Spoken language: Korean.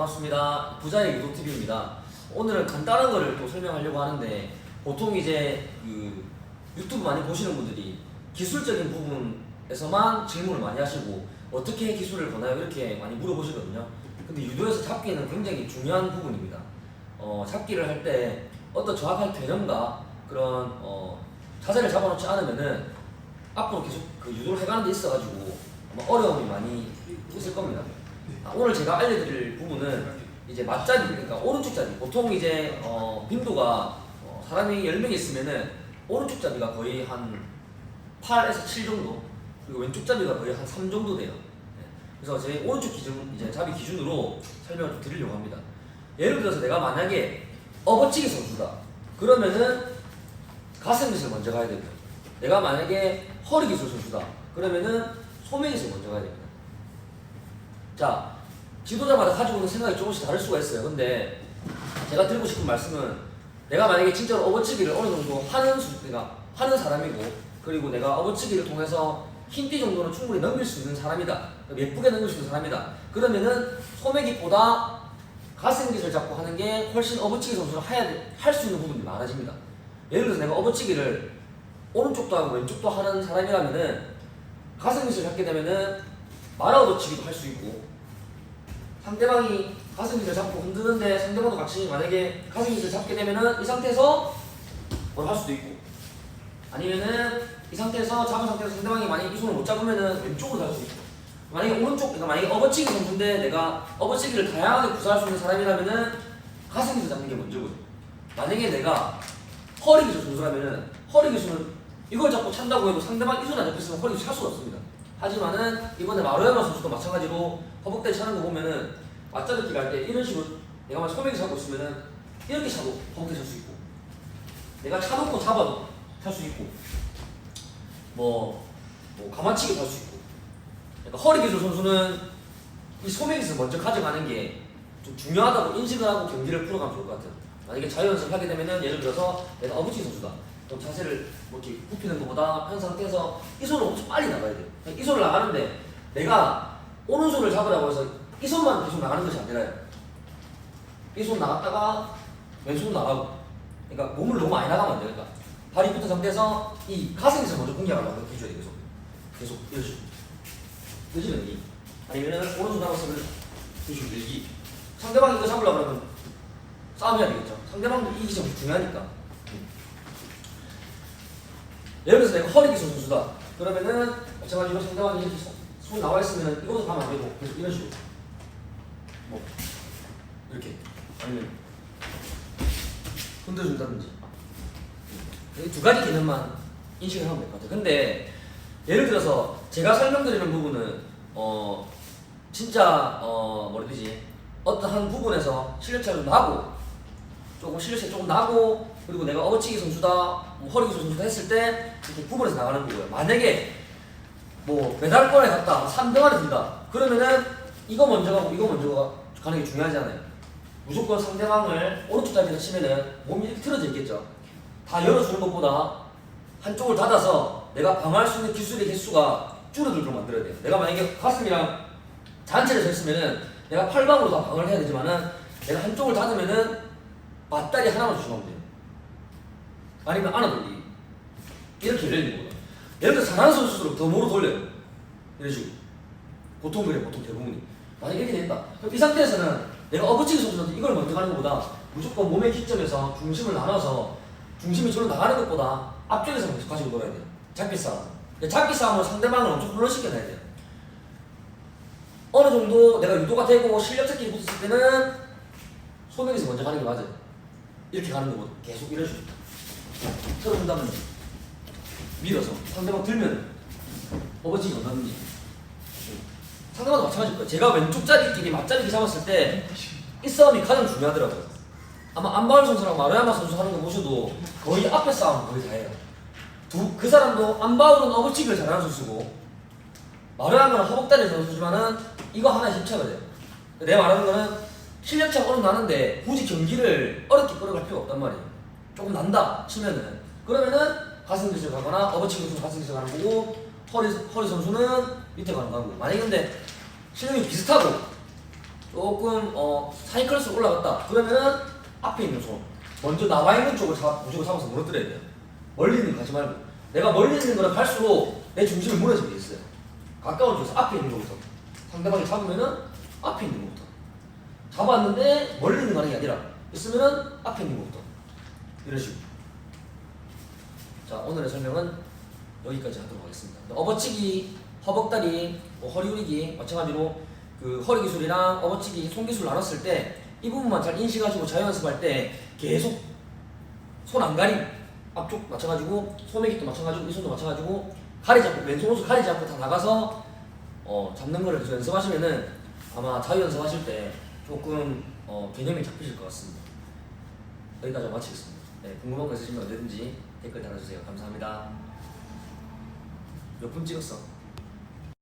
반갑습니다. 부자의 유도TV입니다. 오늘은 간단한 거를 또 설명하려고 하는데 보통 이제 그 유튜브 많이 보시는 분들이 기술적인 부분에서만 질문을 많이 하시고 어떻게 기술을 거나요? 이렇게 많이 물어보시거든요. 근데 유도에서 잡기는 굉장히 중요한 부분입니다. 어, 잡기를 할 때 어떤 정확한 개념과 그런 어, 자세를 잡아놓지 않으면은 앞으로 계속 그 유도를 해가는 데 있어가지고 아마 어려움이 많이 있을 겁니다. 아, 오늘 제가 알려드릴 부분은 이제 맞자리, 그러니까 오른쪽 자리. 보통 이제 어, 빈도가 어, 사람이 10명 있으면은 오른쪽 자리가 거의 한 8에서 7 정도, 그리고 왼쪽 자리가 거의 한 3 정도 돼요. 네. 그래서 제 오른쪽 기준, 이제 자비 기준으로 설명을 좀 드리려고 합니다. 예를 들어서 내가 만약에 업어치기 선수다. 그러면은 가슴 기술 먼저 가야 됩니다. 내가 만약에 허리 기술 선수다. 그러면은 기술 먼저 가야 됩니다. 자, 지도자마다 가지고 있는 생각이 조금씩 다를 수가 있어요. 근데 제가 드리고 싶은 말씀은 내가 만약에 진짜로 업어치기를 어느 정도 하는 수, 내가 하는 사람이고 그리고 내가 업어치기를 통해서 흰띠 정도는 충분히 넘길 수 있는 사람이다. 예쁘게 넘길 수 있는 사람이다. 그러면은 소매기보다 가슴 기술 잡고 하는 게 훨씬 업어치기 선수를 할 수 있는 부분이 많아집니다. 예를 들어서 내가 업어치기를 오른쪽도 하고 왼쪽도 하는 사람이라면은 가슴 기술 잡게 되면은 말아 업어치기도 할 수 있고 상대방이 가슴 기술 잡고 흔드는데 상대방도 같이 만약에 가슴 기술 잡게 되면은 이 상태에서 뭘할 수도 있고 아니면은 이 상태에서 잡은 상태에서 상대방이 만약에 이 손을 못 잡으면은 왼쪽으로 갈 수 있고 만약에 오른쪽 그러니까 만약에 업어치기 선수인데 내가 업어치기를 다양하게 구사할 수 있는 사람이라면은 가슴 기술 잡는 게 먼저거든. 만약에 내가 허리 기술 선수라면은 허리 기술은 이걸 잡고 찬다고 해도 상대방 이손안 잡혔으면 허리 기술 찰 수가 없습니다. 하지만은 이번에 마루야마 선수도 마찬가지로 허벅대 차는 거 보면은 맞자르기 할때 이런 식으로 내가 만약 소맥이 잡고 있으면은 이렇게 차도 허벅대 찰 수 있고 내가 차놓고 잡아도 찰수 있고 뭐, 뭐 가마치기 할수 있고 그러니까 허리 기술 선수는 이 소맥에서 먼저 가져가는 게 좀 중요하다고 인식을 하고 경기를 풀어가면 좋을 것 같아요. 만약에 자유연습을 하게 되면은 예를 들어서 내가 어부치 선수다. 그럼 자세를 뭐 이렇게 굽히는 것보다 한 상태에서 이 손을 엄청 빨리 나가야 돼요. 이 손을 나가는데 내가 오른손을 잡으라고 해서 이 손만 계속 나가는 것이 아니라요. 이 손 나갔다가 왼손 나가고. 그러니까 몸을 너무 많이 나가면 안 돼요. 그러니까 발이 붙은 상태에서 이 가슴에서 먼저 공략하려고 해줘야 돼 계속. 계속 이런 식으로 그지 늘기 아니면은 오른손 나갔으면 이런 식으로 늘기 상대방이 이거 잡으려고 그러면 싸움해야 되겠죠. 상대방도 이기점 중요하니까. 예를 들어서 내가 허리 기술 선수다. 그러면은 마찬가지로 상대방이 이렇게 손, 손 나와 있으면 이것도 가면 안 되고 계속 이런 식으로 뭐 이렇게 아니면 흔들어준다든지 이 두 가지 개념만 인식을 하면 될 것 같아요. 근데 예를 들어서 제가 설명드리는 부분은 어 진짜 어 뭐라 해야 되지 어떠한 부분에서 실력차가 좀 나고 조금 실력차가 조금 나고 그리고 내가 어치기 선수다 뭐 허리 기술 선수다 했을 때 부분에서 나가는 거고요. 만약에 뭐 메달권에 갔다 3등 안에 든다 그러면은 이거 먼저 가고 이거 먼저 가, 가는 게 중요하지 않아요. 무조건 상대방을 오른쪽 자리에서 치면은 몸이 이렇게 틀어져 있겠죠. 다 열어주는 것보다 한쪽을 닫아서 내가 방어할 수 있는 기술의 개수가 줄어들도록 만들어야 돼요. 내가 만약에 가슴이랑 단체를 졌으면은 내가 팔방으로 다 방어를 해야 되지만은 내가 한쪽을 닫으면은 맞다리 하나만 조심하면 돼요. 아니면 안아 돌리 이렇게 열리는 거다. 들어 잘하는 선수들은 더 몸으로 돌려요. 이런 식으로. 보통 그래 보통 대부분이. 만약에 이렇게 됐다. 그럼 이 상태에서는 내가 어부치기 선수한테 이걸 먼저 가는 것보다 무조건 몸의 기점에서 중심을 나눠서 중심이 저로 나가는 것보다 앞쪽에서 계속 가지고 놀아야 돼요. 잡기 싸움. 잡기 싸움은 상대방을 엄청 훈련시켜놔야 돼요. 어느 정도 내가 유도가 되고 실력 찾기 붙었을 때는 소명에서 먼저 가는 게 맞아요. 이렇게 가는 거고 계속 이런 식으로. 서로 준다면 밀어서 상대방 들면 어버치기 건다든지 상대방도 마찬가지일 거예요. 제가 왼쪽 자리끼리 맞자리끼리 잡았을 때 이 싸움이 가장 중요하더라고요. 아마 안바울 선수랑 마루야마 선수 하는 거 보셔도 거의 앞에 싸움 거의 다 해요. 두, 그 사람도 안바울은 어부치기를 잘하는 선수고 마루야마는 허벅다리 선수지만은 이거 하나에 힘차가 돼요. 내 말하는 거는 실력차가 어느 나는데 굳이 경기를 어렵게 끌어갈 필요가 없단 말이에요. 조금 난다 치면은 그러면은 가슴 기술 가거나 어버치기 선수 가슴 기술 가는 거고 허리 허리 선수는 밑에 가는 거고. 만약에 근데 실력이 비슷하고 조금 어 사이클스 올라갔다. 그러면은 앞에 있는 손. 먼저 나와 있는 쪽을 잡, 무조건 잡아서 무너뜨려야 돼요. 멀리 있는 거 가지 말고. 내가 멀리 있는 거를 갈수록 내 중심이 무너지게 돼 있어요. 가까운 쪽에서 앞에 있는 거부터. 상대방이 잡으면은 앞에 있는 거부터. 잡았는데 멀리 있는 거 하는 게 아니라 있으면은 앞에 있는 거부터. 이런 식으로 자 오늘의 설명은 여기까지 하도록 하겠습니다 업어치기 허벅다리 뭐 허리 우리기 마찬가지로 그 허리 기술이랑 업어치기 손 기술 나눴을 때 이 부분만 잘 인식하시고 자유 연습할 때 계속 손 안 가림 앞쪽 마찬가지고 소매깃도 마찬가지고 이 손도 마찬가지고 가리 잡고 왼손 오른손 가리 잡고 다 나가서 어, 잡는 거를 연습하시면은 아마 자유 연습하실 때 조금 어, 개념이 잡히실 것 같습니다. 여기까지 마치겠습니다. 네, 궁금한 거 있으시면 언제든지 댓글 달아주세요. 감사합니다. 몇 분 찍었어?